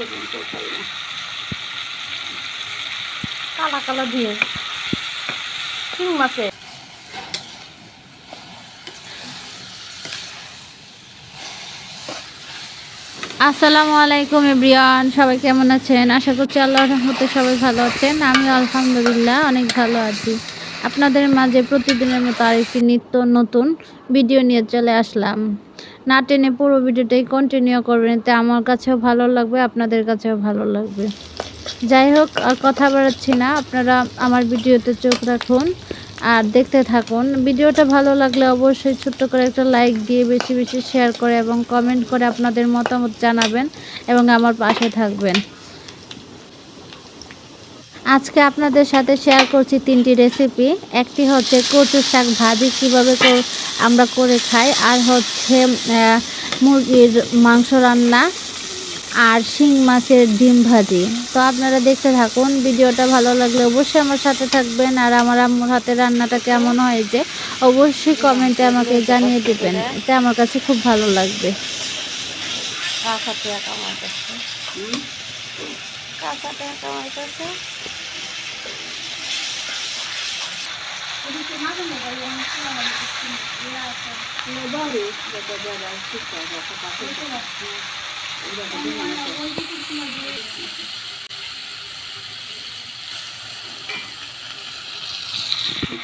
পর্যন্ত কালা কালা দিয়ে। মাছে। আসসালামু আলাইকুম, এভরিওয়ান। সবাই কেমন আছেন? আশা করছি আল্লাহ রহমতে সবাই ভালো আছেন। আমি আলহামদুলিল্লাহ অনেক ভালো আছি। আপনাদের মাঝে প্রতিদিনের মতো আরেকটি নিত্য নতুন ভিডিও নিয়ে চলে আসলাম। না টেনে পুরো ভিডিওটাই কন্টিনিউ করবেন এতে আমার কাছেও ভালো লাগবে, আপনাদের কাছেও ভালো লাগবে। যাই হোক, আর কথা বাড়াচ্ছি না, আপনারা আমার ভিডিওতে চোখ রাখুন আর দেখতে থাকুন। ভিডিওটা ভালো লাগলে অবশ্যই ছোট্ট করে একটা লাইক দিয়ে বেশি বেশি শেয়ার করে এবং কমেন্ট করে আপনাদের মতামত জানাবেন এবং আমার পাশে থাকবেন। আজকে আপনাদের সাথে শেয়ার করছি তিনটি রেসিপি একটি হচ্ছে কচু শাক ভাজি, কীভাবে আমরা করে খাই। আর হচ্ছে মুরগির মাংস রান্না আর শিং মাছের ডিম ভাজি। তো আপনারা দেখতে থাকুন, ভিডিওটা ভালো লাগলে অবশ্যই আমার সাথে থাকবেন। আর আমার আম্মুর হাতে রান্নাটা কেমন হয়েছে, অবশ্যই কমেন্টে আমাকে জানিয়ে দেবেন। এটা আমার কাছে খুব ভালো লাগবে। কাঁচা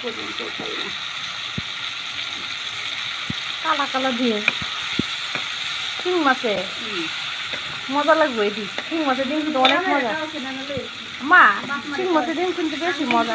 পর্যন্ত পাই না কালা কালা দিয়ে। শিং মাছে। মজা লাগবে এটি। শিং মাছের ডিম কিন্তু অনেক মজা। মা, শিং মাছের ডিম কিন্তু বেশি মজা।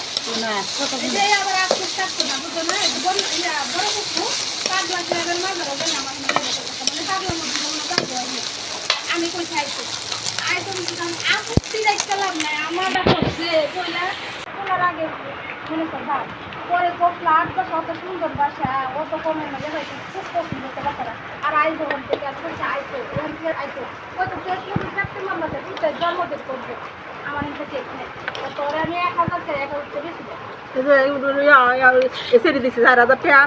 মজা আমি কই খাইছি আই তুমি কি জানো আপত্তি রাখলাম না আমার হচ্ছে কইলা কোলার আগে মনে কর ভাব পরে কোপলা আট বছর অত সুন্দর বাসা অত কমের মধ্যে হয়েছে খুব পছন্দ হতে বাসারা আর আই যখন থেকে আর বলছে আইতো ওখান থেকে আইতো ওই তো চোদ্দ সেপ্টেম্বর মাসে দুটাই জন্মদিন করবে আমার এখানে। ঠিক নেই তো আমি এক হাজার থেকে বেশি দেয় এসে দিছে চার হাজার টাকা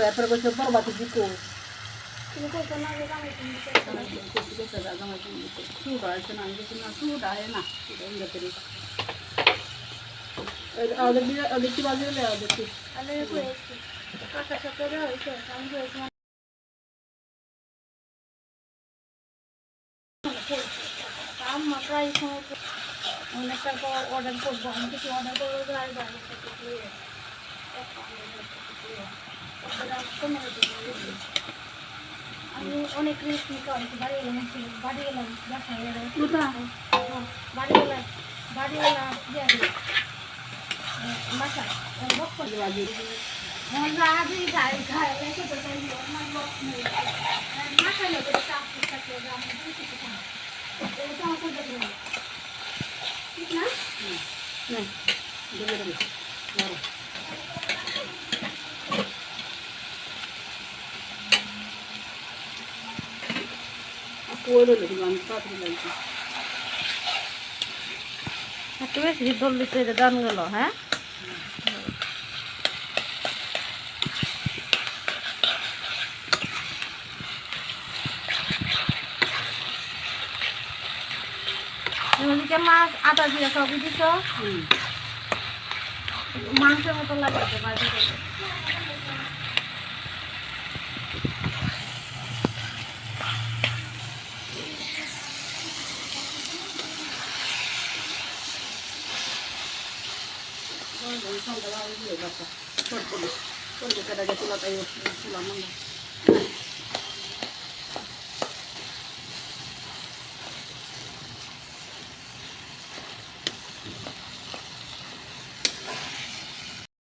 এরপরে কইছে বরবাদি দিকো সুদ আছে না আমি না সুদ আয় না ওদের ওদের কি বাজে ওদের কি আম্মা প্রায় সময় অনেকটার পর অর্ডার করব আমি কিছু অর্ডার করব আর বাইরে আমি অনেক রিস্ক নিতে অনেক বাড়ি গেলাম বাড়ি গেলাম বাসায় গেলাম। কোথা বাড়ি গেলাম বাড়ি গেলাম দিয়ে বাসা বক করে। বাজে। রাজি গায়ে গায়ে লেগে তো তাই আমার বক নেই। মাথায় লেগে চাপ থাকলে আমি বুঝতে পারি এটা আমার দেখলাম ঠিক না না দেবে দেবে বেশি দল দিতে এটা দান গেল হ্যাঁ এদিকে মাছ আটা দিয়ে সবই দিছ? মাংসের মতো বাজি করে সন্ধ্যাবেলা ওই বাচ্চা ছোট করে ছোট করে কেটে গেছিল তাই তুলা মন্দ